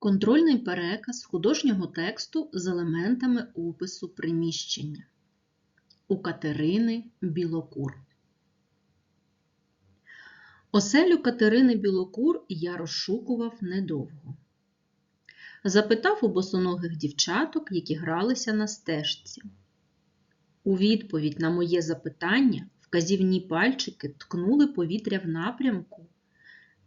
Контрольний переказ художнього тексту з елементами опису приміщення. У Катерини Білокур. Оселю Катерини Білокур я розшукував недовго. Запитав у босоногих дівчаток, які гралися на стежці. У відповідь на моє запитання вказівні пальчики ткнули повітря в напрямку,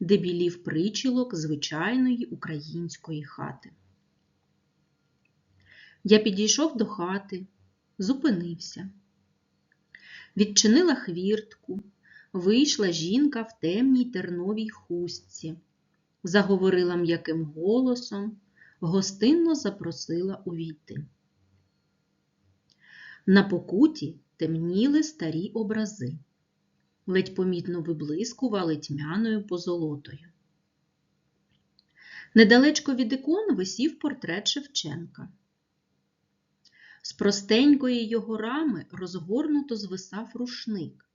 де білів причілок звичайної української хати. Я підійшов до хати, зупинився. Відчинила хвіртку, вийшла жінка в темній терновій хустці, заговорила м'яким голосом, гостинно запросила увійти. На покуті темніли старі образи ледь помітно виблискували тьмяною позолотою. Недалечко від ікон висів портрет Шевченка. З простенької його рами розгорнуто звисав рушник,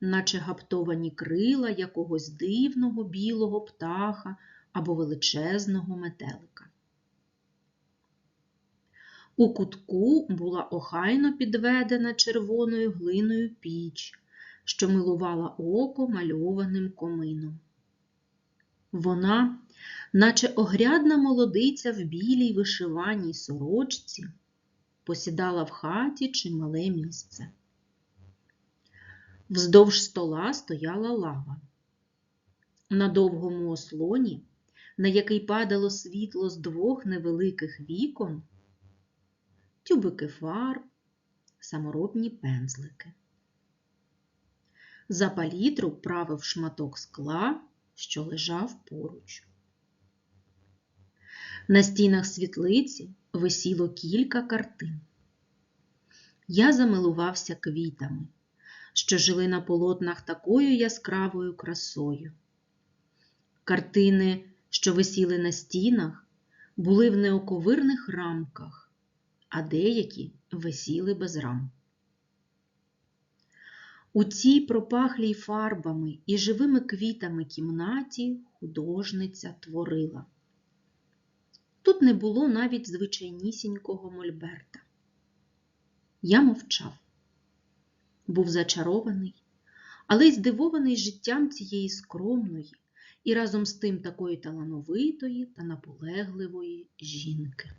наче гаптовані крила якогось дивного білого птаха або величезного метелика. У кутку була охайно підведена червоною глиною піч, що милувала око мальованим комином. Вона, наче огрядна молодиця в білій вишиваній сорочці, посідала в хаті чимале місце. Вздовж стола стояла лава. На довгому ослоні, на який падало світло з двох невеликих вікон, тюбики фарб, саморобні пензлики. За палітру правив шматок скла, що лежав поруч. На стінах світлиці висіло кілька картин. Я замилувався квітами, що жили на полотнах такою яскравою красою. Картини, що висіли на стінах, були в неоковирних рамках, а деякі висіли без рам. У цій пропахлій фарбами і живими квітами кімнаті художниця творила. Тут не було навіть звичайнісінького мольберта. Я мовчав, був зачарований, але й здивований життям цієї скромної і разом з тим такої талановитої та наполегливої жінки.